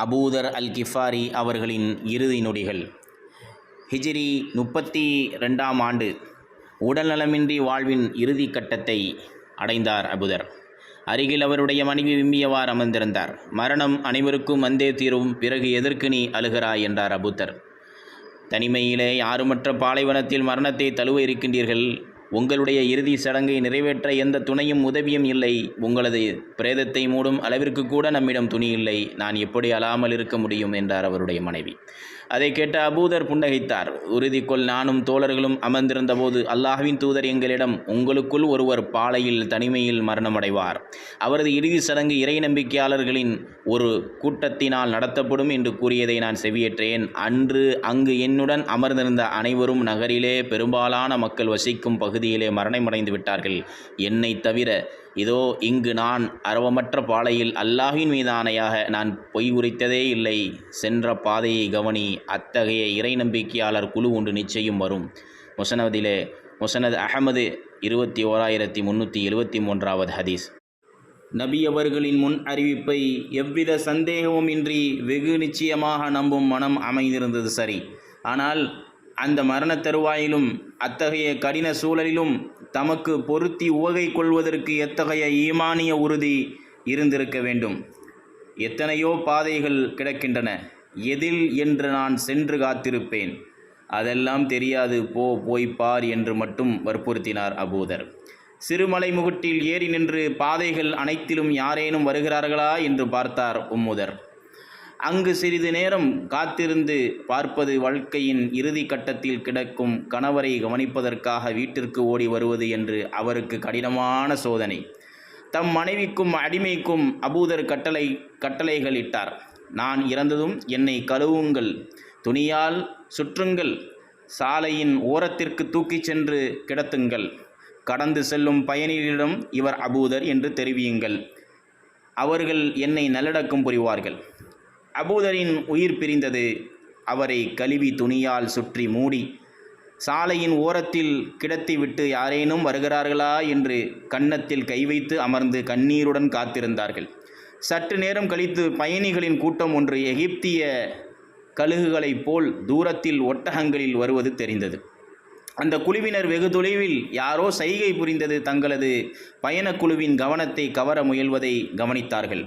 அபூதர் அல் கிஃபாரி அவர்களின் இறுதி நொடிகள். ஹிஜ்ரி முப்பத்தி ரெண்டாம் ஆண்டு உடல்நலமின்றி வாழ்வின் இறுதி கட்டத்தை அடைந்தார் அபுதர். அருகில் அவருடைய மனைவி விம்மியவார் அமர்ந்திருந்தார். மரணம் அனைவருக்கும் வந்தே தீரும் பிறகு எதற்கு நீ அழுகிறாய் என்றார் அபுதர். தனிமையிலே யாருமற்ற பாலைவனத்தில் மரணத்தை தழுவ இருக்கின்றீர்கள்? உங்களுடைய இறுதி சடங்கை நிறைவேற்ற எந்த துணையும் உதவியும் இல்லை. உங்களது பிரேதத்தை மூடும் அளவிற்கு கூட நம்மிடம் துணி இல்லை. நான் எப்படி அழாமல் இருக்க முடியும்? என்றார் அவருடைய மனைவி. அதை கேட்ட அபூதர் புன்னகைத்தார். உறுதிக்குள் நானும் தோழர்களும் அமர்ந்திருந்தபோது அல்லாஹ்வின் தூதர் எங்களிடம் உங்களுக்குள் ஒருவர் பாலையில் தனிமையில் மரணமடைவார். அவரது இறுதி சடங்கு இறை நம்பிக்கையாளர்களின் ஒரு கூட்டத்தினால் நடத்தப்படும் என்று கூறியதை நான் செவியேற்றேன். அன்று அங்கு என்னுடன் அமர்ந்திருந்த அனைவரும் நகரிலே பெரும்பாலான மக்கள் வசிக்கும் பகுதியிலே மரணமடைந்து விட்டார்கள். என்னை தவிர இதோ இங்கு நான் அரவமற்ற பாலையில் அல்லாஹின் மீதானையாக நான் பொய் உரைத்ததே இல்லை. சென்ற பாதையை கவனி அத்தகைய இறை நம்பிக்கையாளர் குழு ஒன்று நிச்சயம் வரும். முசனதிலே முசனத் அகமது இருபத்தி ஓராயிரத்தி முந்நூற்றி எழுபத்தி மூன்றாவது ஹதீஸ். நபி அவர்களின் முன் அறிவிப்பை எவ்வித சந்தேகமும் இன்றி வெகு நிச்சயமாக நம்பும் மனம் அமைந்திருந்தது சரி. ஆனால் அந்த மரண தருவாயிலும் அத்தகைய கடின சூழலிலும் தமக்கு பொருத்தி உவகை கொள்வதற்கு எத்தகைய ஈமானிய உறுதி இருந்திருக்க வேண்டும்? எத்தனையோ பாதைகள் கிடக்கின்றன. எதில் என்று நான் சென்று காத்திருப்பேன். அதெல்லாம் தெரியாது. போ போய் பார் என்று மட்டும் வற்புறுத்தினார் அபூதர். சிறுமலை முகுட்டில் ஏறி நின்று பாதைகள் அனைத்திலும் யாரேனும் வருகிறார்களா என்று பார்த்தார் உம்முதர். அங்கு சிறிது நேரம் காத்திருந்து பார்ப்பது வாழ்க்கையின் இறுதி கட்டத்தில் கிடக்கும் கணவரை கவனிப்பதற்காக வீட்டிற்கு ஓடி வருவது என்று அவருக்கு கடினமான சோதனை. தம் மனைவிக்கும் அடிமைக்கும் அபூதர் கட்டளை கட்டளைகள் இட்டார். நான் இறந்ததும் என்னை கழுவுங்கள் துணியால் சுற்றுங்கள் சாலையின் ஓரத்திற்கு தூக்கிச் சென்று கிடத்துங்கள் கடந்து செல்லும் பயணிகளிடம் இவர் அபூதர் என்று தெரிவியுங்கள். அவர்கள் என்னை நல்லடக்கம் புரிவார்கள். அபூதரின் உயிர் பிரிந்தது. அவரை கழுவி துணியால் சுற்றி மூடி சாலையின் ஓரத்தில் கிடத்திவிட்டு யாரேனும் வருகிறார்களா என்று கன்னத்தில் கை வைத்து அமர்ந்து கண்ணீருடன் காத்திருந்தார்கள். சற்று நேரம் கழித்து பயணிகளின் கூட்டம் ஒன்று எகிப்திய கழுகுகளைப் போல் தூரத்தில் ஒட்டகங்களில் வருவது தெரிந்தது. அந்த குழுவினர் வெகு தொலைவில் யாரோ சைகை புரிந்தது தங்களது பயணக்குழுவின் கவனத்தை கவர முயல்வதை கவனித்தார்கள்.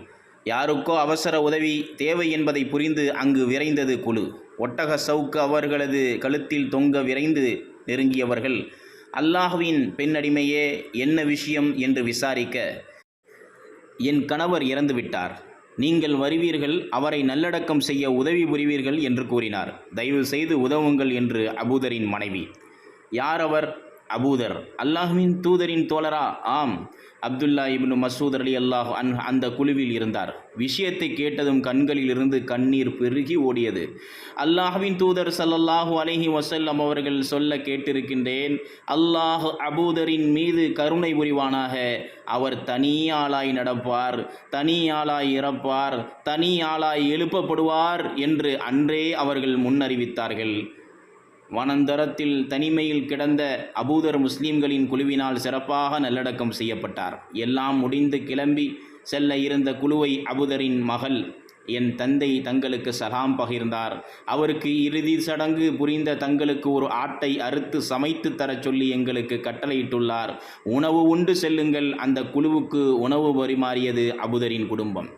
யாருக்கோ அவசர உதவி தேவை என்பதை புரிந்து அங்கு விரைந்தது குழு. ஒட்டக சவுக்கு அவர்களது கழுத்தில் தொங்க விரைந்து நெருங்கியவர்கள் அல்லாஹுவின் பெண்ணடிமையே என்ன விஷயம் என்று விசாரிக்க என் கணவர் இறந்துவிட்டார். நீங்கள் வருவீர்கள் அவரை நல்லடக்கம் செய்ய உதவி புரிவீர்கள் என்று கூறினார். தயவு செய்து உதவுங்கள் என்று அபூதரின் மனைவி. யார் அவர்? அபூதர். அல்லாஹுவின் தூதரின் தோழரா? ஆம். அப்துல்லா இப்னு மசூத் அலி அல்லாஹ் அன் அந்த குழுவில் இருந்தார். விஷயத்தை கேட்டதும் கண்களிலிருந்து கண்ணீர் பெருகி ஓடியது. அல்லாஹுவின் தூதர் சல்லல்லாஹு அலஹி வசல்லம் அவர்கள் சொல்ல கேட்டிருக்கின்றேன் அல்லாஹ் அபூதரின் மீது கருணை புரிவானாக. அவர் தனியாளாய் நடப்பார் தனியாளாய் இறப்பார் தனியாளாய் எழுப்பப்படுவார் என்று அன்றே அவர்கள் முன்னறிவித்தார்கள். வனந்தரத்தில் தனிமையில் கிடந்த அபூதர் முஸ்லீம்களின் குழுவினால் சிறப்பாக நல்லடக்கம் செய்யப்பட்டார். எல்லாம் முடிந்து கிளம்பி செல்ல இருந்த குழுவை அபுதரின் மகள் என் தந்தை தங்களுக்கு சலாம் பகிர்ந்தார். அவருக்கு இறுதி சடங்கு புரிந்த தங்களுக்கு ஒரு ஆட்டை அறுத்து சமைத்து தரச் சொல்லி எங்களுக்கு கட்டளையிட்டுள்ளார். உணவு உண்டு செல்லுங்கள். அந்த குழுவுக்கு உணவு பரிமாறியது அபுதரின் குடும்பம்.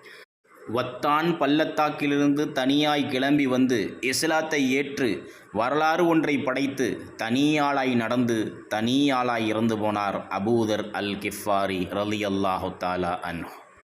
வத்தான் பள்ளத்தாக்கிலிருந்து தனியாய் கிளம்பி வந்து இஸ்லாத்தை ஏற்று வரலாறு ஒன்றை படைத்து தனியாளாய் நடந்து தனியாளாய் இறந்து போனார் அபூதர் அல் கிஃபாரி ரலி அல்லாஹு தாலா அன்ஹு.